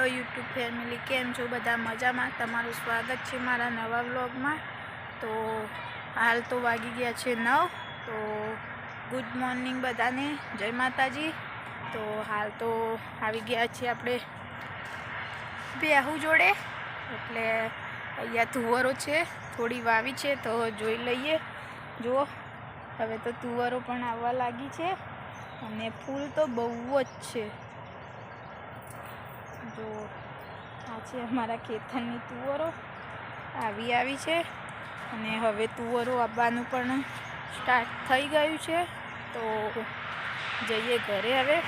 Hello YouTube family, કેમ છો? બધા મજામાં? તમારું સ્વાગત છે મારા નવા વ્લોગમાં. તો હાલ તો વાગી ગયા છે નવ, તો ગુડ મોર્નિંગ બધાને. જય માતાજી. તો હાલ તો આવી ગયા છીએ આપણે બેહુ જોડે. એટલે અહીંયા તુવરો છે, થોડી વાવી છે, તો જોઈ લઈએ. જુઓ, હવે તો તુવરો પણ આવવા લાગી છે. અને ફૂલ તો બહુ જ છે. જો આ છે અમારા ખેતરની તુવરો. આવી આવી છે. અને હવે તુવરો આવવાનું પણ સ્ટાર્ટ થઈ ગયું છે. તો જઈએ ઘરે હવે.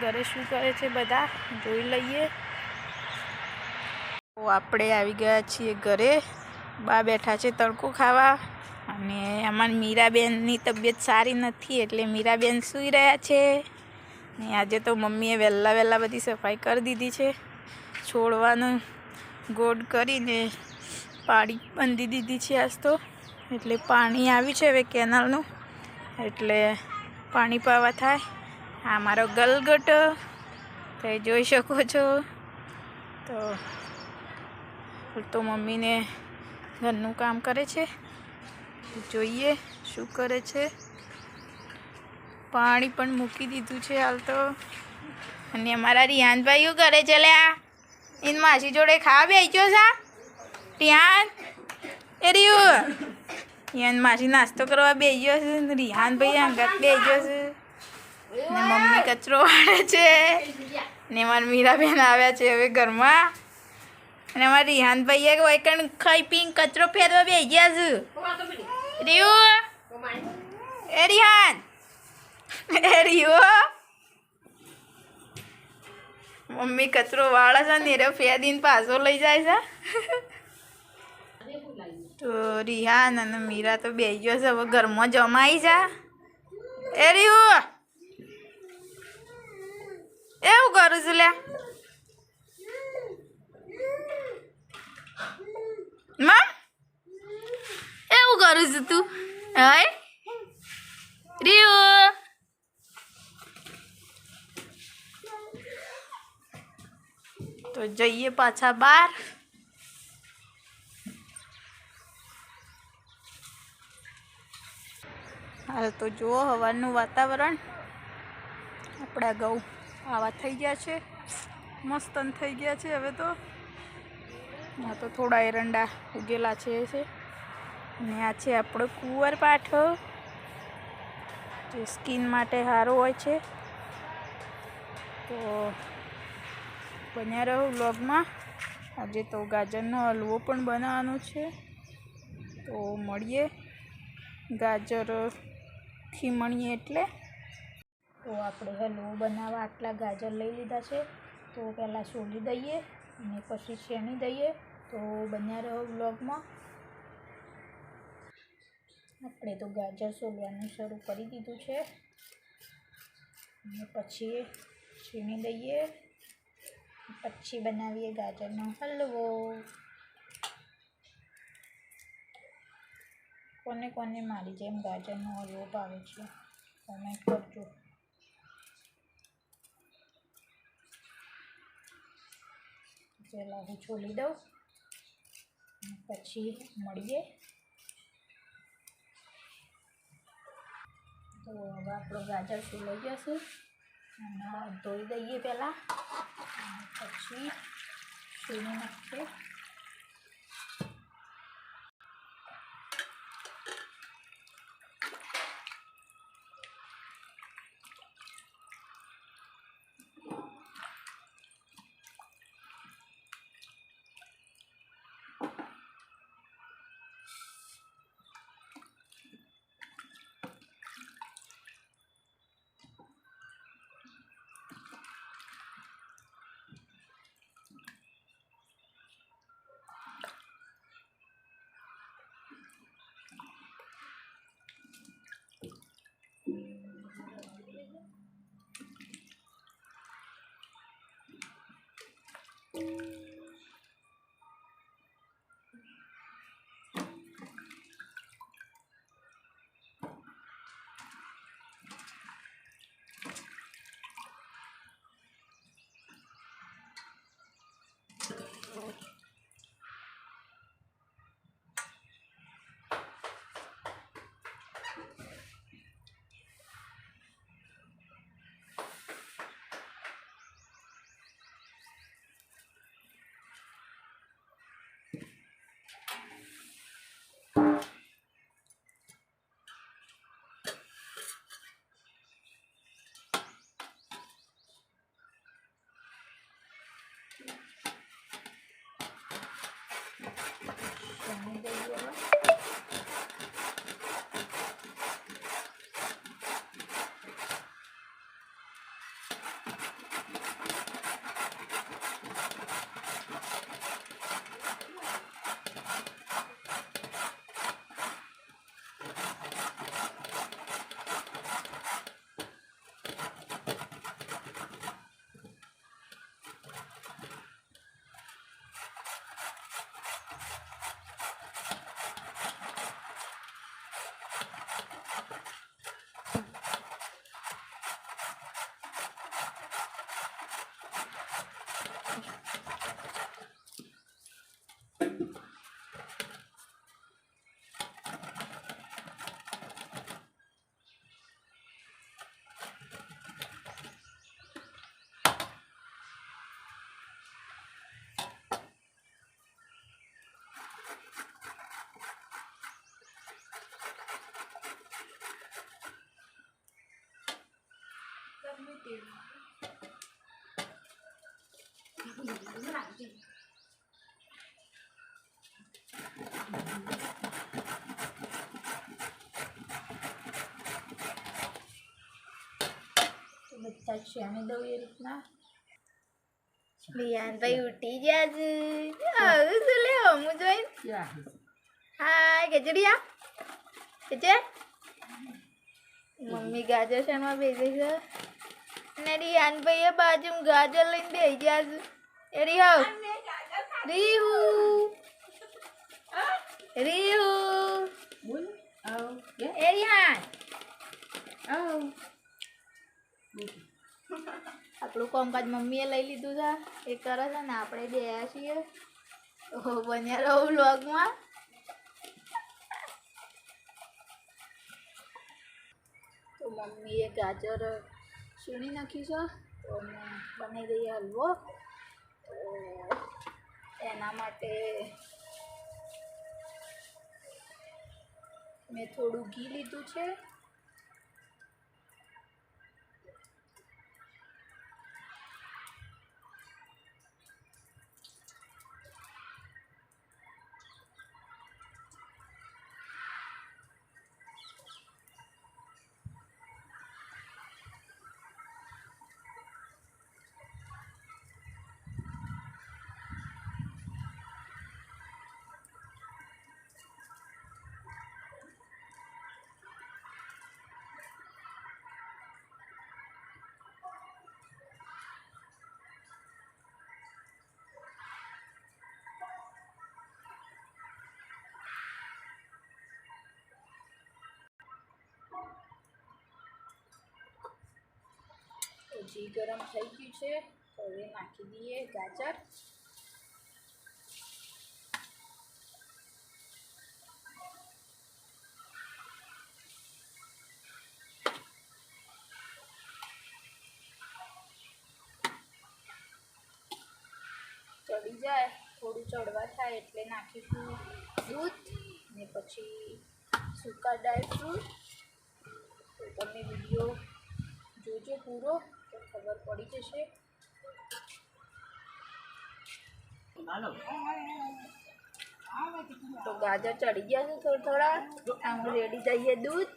ઘરે શું કરે છે બધા? જોઈ લઈએ. તો આપણે આવી ગયા છીએ ઘરે. બા બેઠા છે તડકો ખાવા. અને અમારી મીરાબેનની તબિયત સારી નથી એટલે મીરાબેન સૂઈ રહ્યા છે. ને આજે તો મમ્મીએ વહેલા વહેલા બધી સફાઈ કરી દીધી છે. છોડવાનું ગોડ કરીને પાણી બાંધી દીધી છે આજ તો. એટલે પાણી આવ્યું છે હવે કેનાલનું. એટલે પાણી પાવા થાય. આ મારો ગલગટ. તો જોઈ શકો છો. તો તો મમ્મીને ઘરનું કામ કરે છે. જોઈએ શું કરે છે. પાણી પણ મૂકી દીધું છે હાલ તો. અને અમારા રિહાનભાઈ શું કરે છે લ્યા એન માસી જોડે ખાવા બેસ્યો છે રિહાન. એ રિયુ રિહાન માસી નાસ્તો કરવા બેસ્યો છે ને રિહાનભાઈ અંગત ગયો છે. ને મમ્મી કચરો વાળે છે. ને મારા મીરાબેન આવ્યા છે હવે ઘરમાં. અને અમારા રિહાનભાઈએ વૈકણ ખાઈ પીને કચરો ફેરવા બેસી ગયા છે. રિયું એ રિહાન. રિયો મમ્મી કચરો વાળે છે ને એ ફેદીને પાછો લઈ જાય છે. તો રિહાન અને મીરા તો બે ગયો છે, હવે ઘરમાં જમાઈ જા એ રહ્યું એવું કરું છું, લે. મમ. એવું કરું છું તું? હાય રિયો તો જઈએ પાછા બહાર હાલ તો જુઓ હવાનું વાતાવરણ. આપણા ગૌ આવા થઈ ગયા છે. મસ્તન થઈ ગયા છે હવે તો. આ તો થોડા એરંડા ઉગેલા છે અને આ છે આપણો કુંવર પાઠો. જે સ્કિન માટે સારો હોય છે. તો બન્યા રહો વ્લોગમાં. આજે તો ગાજરનો હલવો પણ બનાવવાનો છે. તો મળીએ ગાજરથી મળીએ એટલે. તો આપણે હલવો બનાવવા આટલા ગાજર લઈ લીધા છે. તો પહેલાં સોલી દઈએ અને પછી શેણી દઈએ. તો બન્યા રહો બ્લોગમાં આપણે તો ગાજર સોલવાનું શરૂ કરી દીધું છે. અને પછી છીણી દઈએ. પછી બનાવીએ ગાજરનો હલવો. કોને કોને મારી જેમ ગાજરનો હલવો ભાવે છે? કોમેન્ટ કરજો. પહેલાં હું છોલી દઉં. પછી મળીએ. તો હવે આપણો ગાજર ફૂલાઈ જશે. ધોઈ દઈએ પહેલાં. પછી છીણી નાખીએ? સાક્ષીને દઉં એ રીતના ભાઈ ઉઠી ગયા છે આવું શું લે હું જોઈ હા ગજડિયા ગજે મમ્મી ગાજર શેમાં ભેજે છે ને રિયાનભાઈ એ બાજુ ગાજર લઈને બેસી ગયા છે. એ રિહાવ રીહુ. રીહુ. એ રિહાન આપણું કોમકાજ મમ્મીએ લઈ લીધું છે. એ કરે છે ને આપણે ગયા છીએ. બન્યા રહો બ્લોગમાં તો મમ્મીએ ગાજર છીણી નાખ્યું છે તો બનાવી દઈએ હલવો તો એના માટે મેં થોડું ઘી લીધું છે તો ઘી ગરમ થઈ ગયું છે, તો હવે નાખી દઈએ ગાજર. ચડી જાય, થોડું ચડવા થાય એટલે નાખીશું દૂધ ને પછી સૂકા ડ્રાયફ્રૂટ તો તમે વીડિયો જોજો પૂરો. ખબર પડી જશે. તો ગાજર ચડી ગયા છે થોડા થોડા. આમ રેડી જઈએ દૂધ.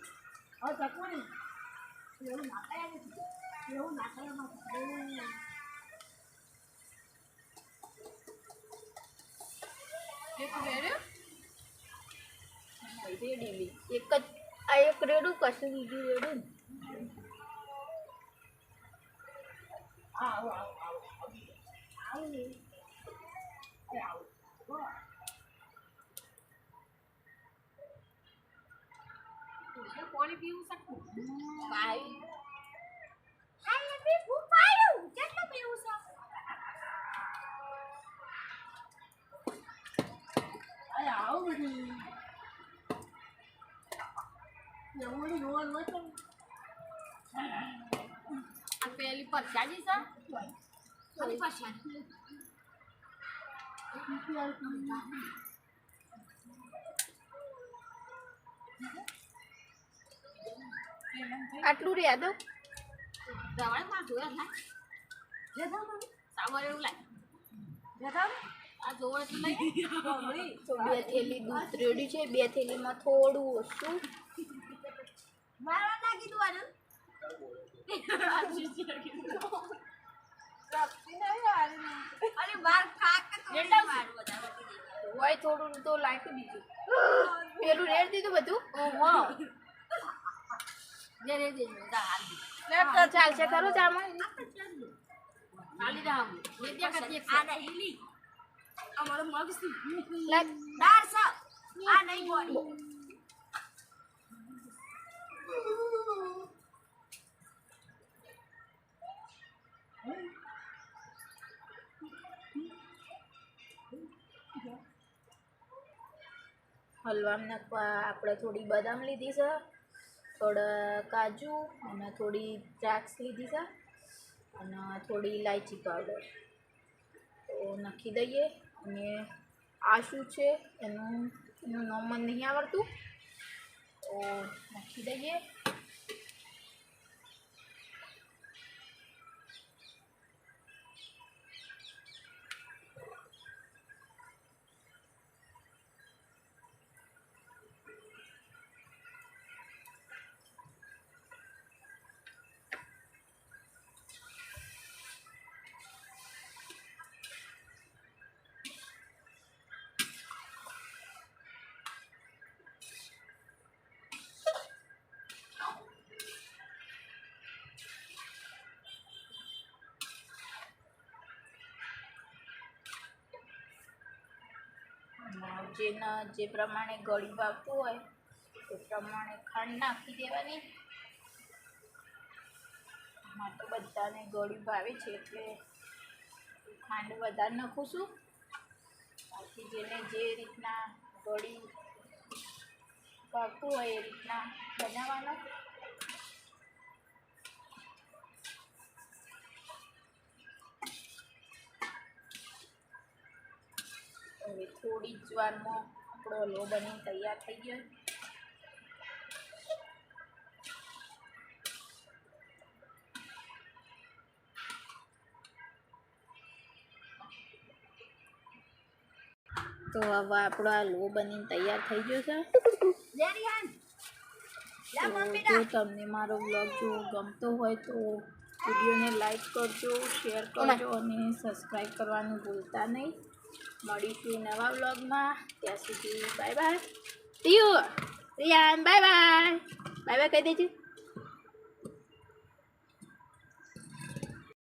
એક જ આ એક રેડું કશું બીજું રેડું. What if you suck? Bye. Hai em biết muốn bay đâu, chết lắm yêu sao? Ở lỗ mình Dụ đi đuôi mới chứ પેલી પરસાદી છે. ખાલી પરસાદી. આટલું રહ્યા દો. રવાડે માં જોયા ના સાવર એવું લાગે. આ જોવા તો લઈ બે થેલી દૂધ રેડી છે બે થેલીમાં થોડું ઓછું. મારવા લાગી તું આને. હોય થોડું તો લાખી પેલું રેડ દીધું બધું ચાલશે ખરું ચામાં અમારો મગ દાર આ નહીં હલવામાં નાખવા આપણે થોડી બદામ લીધી છે, થોડા કાજુ અને થોડી દ્રાક્ષ લીધી છે અને થોડી ઇલાયચી પાવડર. તો નાખી દઈએ અને આ શું છે, એનું એનું નામ મને નહીં આવડતું. તો નાખી દઈએ. જેને જે પ્રમાણે ગળી ભાવતું હોય, એ પ્રમાણે ખાંડ નાખી દેવાની. આમાં તો બધાને ગળી ભાવે છે, એટલે ખાંડ વધારે નાખું છું. બાકી જેને જે રીતના ગળી ભાવતું હોય, એ રીતના બનાવવાનો હવે થોડી જ વારમાં આપણો લો બની તૈયાર થઈ ગયો. તો હવે આપણો આ લો બનીને તૈયાર થઈ ગયો છે. જો તમને મારો બ્લોગ જો ગમતો હોય તો વિડીયોને લાઈક કરજો શેર કરજો અને સબસ્ક્રાઈબ કરવાનું ભૂલતા નહીં. મળીશું નવા બ્લોગમાં ત્યાં સુધી બાય બાય ટીયુ રિયાન બાય બાય બાય બાય કહી દેજો.